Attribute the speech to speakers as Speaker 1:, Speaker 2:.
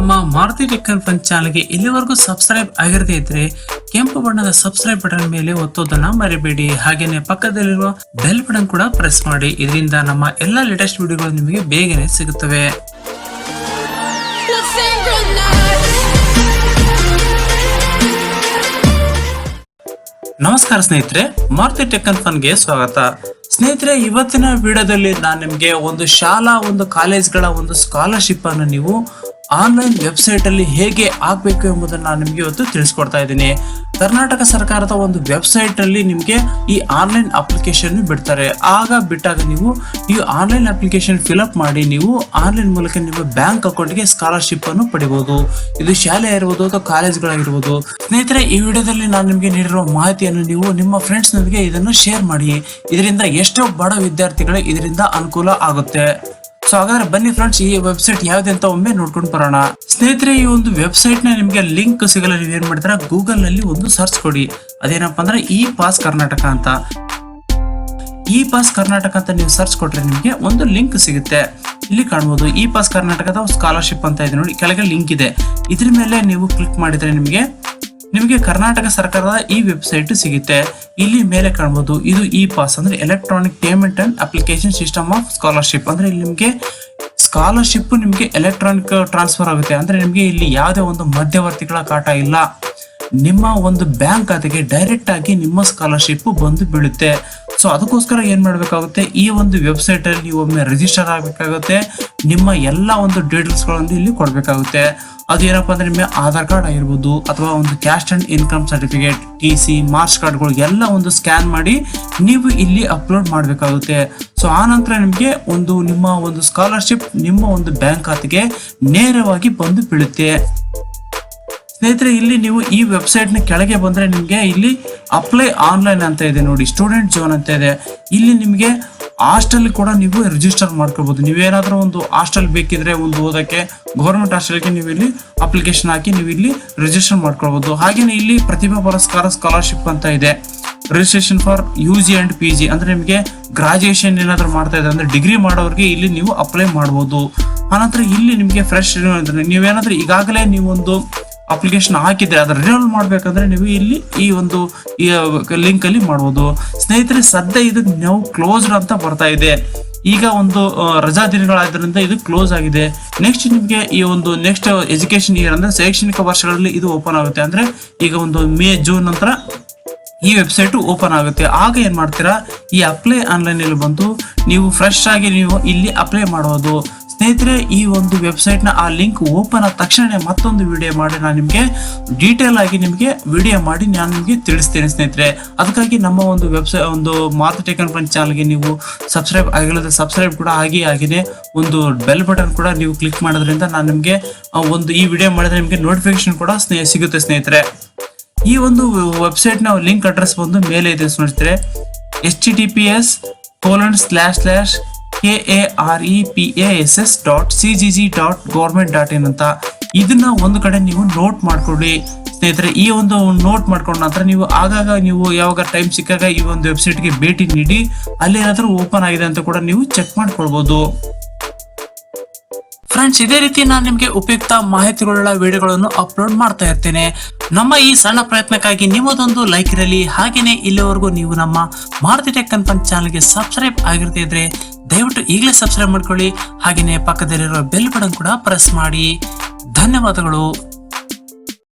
Speaker 1: ನಮ್ಮ ಮಾರುತಿ ಟೆಕ್ಕನ್ ಫನ್ ಚಾನಲ್ಗೆ ಇಲ್ಲಿವರೆಗೂ ಸಬ್ಸ್ಕ್ರೈಬ್ ಆಗಿರದೇ ಇದ್ರೆ ಕೆಂಪು ಬಣ್ಣದ ಸಬ್ಸ್ಕ್ರೈಬ್ ಬಟನ್ ಮೇಲೆ ಒತ್ತೋದನ್ನ ಮರಿಬೇಡಿ. ಹಾಗೇನೆ ಪಕ್ಕದಲ್ಲಿರುವ ಬೆಲ್ ಬಟನ್ ಕೂಡ ಪ್ರೆಸ್ ಮಾಡಿ. ಇದರಿಂದ ನಮ್ಮ ಎಲ್ಲಾ ಲೇಟೆಸ್ಟ್ ವಿಡಿಯೋಗಳು ನಿಮಗೆ ಬೇಗನೆ ಸಿಗುತ್ತವೆ. ನಮಸ್ಕಾರ ಸ್ನೇಹಿತರೆ, ಮಾರುತಿ ಟೆಕ್ಕನ್ ಫನ್ಗೆ ಸ್ವಾಗತ. ಸ್ನೇಹಿತರೆ, ಇವತ್ತಿನ ವಿಡಿಯೋದಲ್ಲಿ ನಾನು ನಿಮಗೆ ಒಂದು ಶಾಲಾ, ಒಂದು ಕಾಲೇಜ್ಗಳ ಒಂದು ಸ್ಕಾಲರ್ಶಿಪ್ ಅನ್ನು ನೀವು ಆನ್ಲೈನ್ ವೆಬ್ಸೈಟ್ ಅಲ್ಲಿ ಹೇಗೆ ಆಗಬೇಕು ಎಂಬುದನ್ನು ನಾನು ನಿಮಗೆ ಇವತ್ತು ತಿಳಿಸ್ಕೊಡ್ತಾ ಇದ್ದೀನಿ. ಕರ್ನಾಟಕ ಸರ್ಕಾರದ ಒಂದು ವೆಬ್ಸೈಟ್ ಅಲ್ಲಿ ನಿಮಗೆ ಈ ಆನ್ಲೈನ್ ಅಪ್ಲಿಕೇಶನ್ ಬಿಡ್ತಾರೆ. ಆಗ ಬಿಟ್ಟಾಗ ನೀವು ಈ ಆನ್ಲೈನ್ ಅಪ್ಲಿಕೇಶನ್ ಫಿಲಪ್ ಮಾಡಿ ನೀವು ಆನ್ಲೈನ್ ಮೂಲಕ ನಿಮ್ಮ ಬ್ಯಾಂಕ್ ಅಕೌಂಟ್ಗೆ ಸ್ಕಾಲರ್ಶಿಪ್ ಅನ್ನು ಪಡಿಬಹುದು ಇದು ಶಾಲೆ ಇರ್ಬೋದು ಅಥವಾ ಕಾಲೇಜ್ಗಳಾಗಿರ್ಬೋದು. ಸ್ನೇಹಿತರೆ, ಈ ವಿಡಿಯೋದಲ್ಲಿ ನಾನು ನಿಮಗೆ ನೀಡಿರುವ ಮಾಹಿತಿಯನ್ನು ನೀವು ನಿಮ್ಮ ಫ್ರೆಂಡ್ಸ್ನೊಂದಿಗೆ ಇದನ್ನು ಶೇರ್ ಮಾಡಿ. ಇದರಿಂದ ಎಷ್ಟೋ ಬಡ ವಿದ್ಯಾರ್ಥಿಗಳು ಇದರಿಂದ ಅನುಕೂಲ ಆಗುತ್ತೆ. ಸೊ ಹಾಗಾದ್ರೆ ಬನ್ನಿ ಫ್ರೆಂಡ್ಸ್ ಈ ವೆಬ್ಸೈಟ್ ಯಾವ್ದು ಅಂತ ಒಮ್ಮೆ ನೋಡ್ಕೊಂಡು ಬರೋಣ. ಸ್ನೇಹಿತರೆ, ಈ ಒಂದು ವೆಬ್ಸೈಟ್ನ ನಿಮಗೆ ಲಿಂಕ್ ಸಿಗಲ್ಲ ನೀವು ಏನ್ ಮಾಡ್ತೀರಾ? ಗೂಗಲ್ನಲ್ಲಿ ಒಂದು ಸರ್ಚ್ ಕೊಡಿ. ಅದೇನಪ್ಪ ಅಂದ್ರೆ ಇ ಪಾಸ್ ಕರ್ನಾಟಕ ಅಂತ. ಇ ಪಾಸ್ ಕರ್ನಾಟಕ ಅಂತ ನೀವು ಸರ್ಚ್ ಕೊಟ್ರೆ ನಿಮಗೆ ಒಂದು ಲಿಂಕ್ ಸಿಗುತ್ತೆ. ಇಲ್ಲಿ ಕಾಣ್ಬೋದು ಇ ಪಾಸ್ ಕರ್ನಾಟಕದ ಸ್ಕಾಲರ್ಶಿಪ್ ಅಂತ ಇದೆ ನೋಡಿ, ಕೆಳಗೆ ಲಿಂಕ್ ಇದೆ. ಇದ್ರ ಮೇಲೆ ನೀವು ಕ್ಲಿಕ್ ಮಾಡಿದ್ರೆ ನಿಮಗೆ ನಿಮಗೆ ಕರ್ನಾಟಕ ಸರ್ಕಾರದ ಈ ವೆಬ್ಸೈಟ್ ಸಿಗುತ್ತೆ. ಇಲ್ಲಿ ಮೇಲೆ ಕಾಣಬಹುದು ಇದು ಇ ಪಾಸ್ ಅಂದ್ರೆ electronic payment and application system of scholarship ಅಂದ್ರೆ ಇಲ್ಲಿ ನಿಮಗೆ ಸ್ಕಾಲರ್ಶಿಪ್ ನಿಮಗೆ ಎಲೆಕ್ಟ್ರಾನಿಕ್ ಟ್ರಾನ್ಸ್ಫರ್ ಆಗುತ್ತೆ. ಅಂದ್ರೆ ನಿಮಗೆ ಇಲ್ಲಿ ಯಾವುದೇ ಒಂದು ಮಧ್ಯವರ್ತಿಗಳ ಕಾಟ ಇಲ್ಲ. ನಿಮ್ಮ ಒಂದು ಬ್ಯಾಂಕ್ ಖಾತೆಗೆ ಡೈರೆಕ್ಟ್ ಆಗಿ ನಿಮ್ಮ ಸ್ಕಾಲರ್ಶಿಪ್ ಬಂದು ಬೀಳುತ್ತೆ. ಸೊ ಅದಕ್ಕೋಸ್ಕರ ಏನು ಮಾಡಬೇಕಾಗುತ್ತೆ? ಈ ಒಂದು ವೆಬ್ಸೈಟ್ ಅಲ್ಲಿ ನೀವು ಒಮ್ಮೆ ರಿಜಿಸ್ಟರ್ ಆಗಬೇಕಾಗುತ್ತೆ. ನಿಮ್ಮ ಎಲ್ಲ ಒಂದು ಡೀಟೇಲ್ಸ್ಗಳನ್ನು ಇಲ್ಲಿ ಕೊಡ್ಬೇಕಾಗುತ್ತೆ. ಅದು ಏನಪ್ಪ ಅಂದ್ರೆ ನಿಮ್ಮ ಆಧಾರ್ ಕಾರ್ಡ್ ಆಗಿರ್ಬೋದು, ಅಥವಾ ಒಂದು cash and income certificate T C marks ಕಾರ್ಡ್ಗಳು ಎಲ್ಲ ಒಂದು ಸ್ಕ್ಯಾನ್ ಮಾಡಿ ನೀವು ಇಲ್ಲಿ ಅಪ್ಲೋಡ್ ಮಾಡಬೇಕಾಗುತ್ತೆ. ಸೊ ಆನಂತರ ನಂತರ ನಿಮಗೆ ಒಂದು, ನಿಮ್ಮ ಒಂದು ಸ್ಕಾಲರ್ಶಿಪ್ ನಿಮ್ಮ ಒಂದು ಬ್ಯಾಂಕ್ ಖಾತೆಗೆ ನೇರವಾಗಿ ಬಂದು ಬೀಳುತ್ತೆ. ಸ್ನೇಹಿತರೆ, ಇಲ್ಲಿ ನೀವು ಈ ವೆಬ್ಸೈಟ್ನ ಕೆಳಗೆ ಬಂದ್ರೆ ನಿಮಗೆ ಇಲ್ಲಿ ಅಪ್ಲೈ ಆನ್ಲೈನ್ ಅಂತ ಇದೆ ನೋಡಿ ಸ್ಟೂಡೆಂಟ್ ಜೋನ್ ಅಂತ ಇದೆ. ಇಲ್ಲಿ ನಿಮಗೆ ಹಾಸ್ಟೆಲ್ ಕೂಡ ನೀವು ರಿಜಿಸ್ಟರ್ ಮಾಡ್ಕೋಬಹುದು ನೀವೇನಾದ್ರೂ ಒಂದು ಹಾಸ್ಟೆಲ್ ಬೇಕಿದ್ರೆ ಒಂದು ಓದಕ್ಕೆ ಗೌರ್ಮೆಂಟ್ ಹಾಸ್ಟೆಲ್ಗೆ ನೀವು ಇಲ್ಲಿ ಅಪ್ಲಿಕೇಶನ್ ಹಾಕಿ ನೀವು ಇಲ್ಲಿ ರಿಜಿಸ್ಟರ್ ಮಾಡ್ಕೊಳ್ಬಹುದು ಹಾಗೆಯೇ ಇಲ್ಲಿ ಪ್ರತಿಭಾ ಪುರಸ್ಕಾರ ಸ್ಕಾಲರ್ಶಿಪ್ ಅಂತ ಇದೆ. Registration for U G and P G ಅಂದ್ರೆ ನಿಮಗೆ ಗ್ರಾಜುಯೇಷನ್ ಏನಾದರೂ ಮಾಡ್ತಾ ಇದೆ ಅಂದ್ರೆ ಡಿಗ್ರಿ ಮಾಡೋರಿಗೆ ಇಲ್ಲಿ ನೀವು ಅಪ್ಲೈ ಮಾಡಬಹುದು ಆನಂತರ ಇಲ್ಲಿ ನಿಮಗೆ ಫ್ರೆಶ್ ನೀವೇನಾದರೂ ಈಗಾಗಲೇ ನೀವೊಂದು ಅಪ್ಲಿಕೇಶನ್ ಹಾಕಿದ್ರೆ ಅದರ ರಿನಲ್ ಮಾಡ್ಬೇಕಂದ್ರೆ ನೀವು ಇಲ್ಲಿ ಈ ಒಂದು, ಈ ಲಿಂಕ್ ಅಲ್ಲಿ ಮಾಡ್ಬೋದು. ಸ್ನೇಹಿತರೆ, ಸದ್ಯ ಇದು ನಾವು ಕ್ಲೋಸ್ಡ್ ಅಂತ ಬರ್ತಾ ಇದೆ. ಈಗ ಒಂದು ರಜಾ ದಿನಗಳಾದ್ರಿಂದ ಇದು ಕ್ಲೋಸ್ ಆಗಿದೆ. ನೆಕ್ಸ್ಟ್ ನಿಮಗೆ ಈ ಒಂದು ನೆಕ್ಸ್ಟ್ ಎಜುಕೇಶನ್ ಇಯರ್ ಅಂದ್ರೆ ಶೈಕ್ಷಣಿಕ ವರ್ಷಗಳಲ್ಲಿ ಇದು ಓಪನ್ ಆಗುತ್ತೆ. ಅಂದ್ರೆ ಈಗ ಒಂದು ಮೇ, ಜೂನ್ ನಂತರ ಈ ವೆಬ್ಸೈಟ್ ಓಪನ್ ಆಗುತ್ತೆ. ಆಗ ಏನ್ ಮಾಡ್ತೀರಾ? ಈ ಅಪ್ಲೈ ಆನ್ಲೈನ್ ಅಲ್ಲಿ ಬಂದು ನೀವು ಫ್ರೆಶ್ ಆಗಿ ನೀವು ಇಲ್ಲಿ ಅಪ್ಲೈ ಮಾಡಬಹುದು ಸ್ನೇಹಿತರೆ ಈ ಒಂದು ವೆಬ್ಸೈಟ್ನ ಆ ಲಿಂಕ್ ಓಪನ್ ಆದ ತಕ್ಷಣ ಮತ್ತೊಂದು ವಿಡಿಯೋ ಮಾಡಿ ನಾನು ನಿಮಗೆ ಡೀಟೇಲ್ ಆಗಿ ನಿಮಗೆ ವಿಡಿಯೋ ಮಾಡಿ ನಾನು ನಿಮಗೆ ತಿಳಿಸ್ತೇನೆ ಸ್ನೇಹಿತರೆ. ಅದಕ್ಕಾಗಿ ನಮ್ಮ ಒಂದು ವೆಬ್ಸೈಟ್ ಒಂದು ಮಾತು ಟೇಕನ್ ಫ್ರೆಂಡ್ ಚಾನಲ್ಗೆ ನೀವು ಸಬ್ಸ್ಕ್ರೈಬ್ ಆಗಿಲ್ಲದೆ ಸಬ್ಸ್ಕ್ರೈಬ್ ಕೂಡ ಆಗಿ ಆಗಿದೆ ಒಂದು ಬೆಲ್ ಬಟನ್ ಕೂಡ ನೀವು ಕ್ಲಿಕ್ ಮಾಡೋದ್ರಿಂದ ನಾನು ನಿಮಗೆ ಒಂದು ಈ ವಿಡಿಯೋ ಮಾಡಿದ್ರೆ ನಿಮಗೆ ನೋಟಿಫಿಕೇಶನ್ ಕೂಡ ಸ್ನೇಹ ಸಿಗುತ್ತೆ ಸ್ನೇಹಿತರೆ. ಈ ಒಂದು ವೆಬ್ಸೈಟ್ನ ಲಿಂಕ್ ಅಡ್ರೆಸ್ ಬಂದು ಮೇಲೆ ಇದೆ ಸ್ನೇಹಿತರೆ. H T T P S colon slash slash K A R E P A S S dot C G G dot government dot in ಅಂತ ಇದನ್ನ ಒಂದು ಕಡೆ ನೀವು ನೋಟ್ ಮಾಡ್ಕೊಳ್ಳಿ. ಸ್ನೇಹಿತರೆ, ಈ ಒಂದು ನೋಟ್ ಮಾಡ್ಕೊಂಡ ನಂತರ ನೀವು ಆಗಾಗ ನೀವು ಯಾವಾಗ ಟೈಮ್ ಸಿಕ್ಕಾಗ ಈ ಒಂದು ವೆಬ್ಸೈಟ್ಗೆ ಭೇಟಿ ನೀಡಿ, ಅಲ್ಲಿ ಏನಾದರೂ ಓಪನ್ ಆಗಿದೆ ಅಂತ ಕೂಡ ನೀವು ಚೆಕ್ ಮಾಡ್ಕೊಳ್ಬಹುದು ಫ್ರೆಂಡ್ಸ್ ಇದೇ ರೀತಿ ನಾನು ನಿಮಗೆ ಉಪಯುಕ್ತ ಮಾಹಿತಿಗಳುಳ್ಳ ವಿಡಿಯೋಗಳನ್ನು ಅಪ್ಲೋಡ್ ಮಾಡ್ತಾ ಇರ್ತೇನೆ. ನಮ್ಮ ಈ ಸಣ್ಣ ಪ್ರಯತ್ನಕ್ಕಾಗಿ ನಿಮ್ಮದೊಂದು ಲೈಕ್ ಇರಲಿ. ಹಾಗೇನೆ ಇಲ್ಲಿವರೆಗೂ ನೀವು ನಮ್ಮ ಮಾರುತಿ ಟೆಕ್ ಚಾನಲ್ಗೆ ಸಬ್ಸ್ಕ್ರೈಬ್ ಆಗಿರ್ತಾ ಇದ್ರೆ ದಯವಿಟ್ಟು ಈಗಲೇ ಸಬ್ಸ್ಕ್ರೈಬ್ ಮಾಡ್ಕೊಳ್ಳಿ. ಹಾಗೆಯೇ ಪಕ್ಕದಲ್ಲಿರೋ ಬೆಲ್ ಬಟನ್ ಕೂಡ ಪ್ರೆಸ್ ಮಾಡಿ. ಧನ್ಯವಾದಗಳು.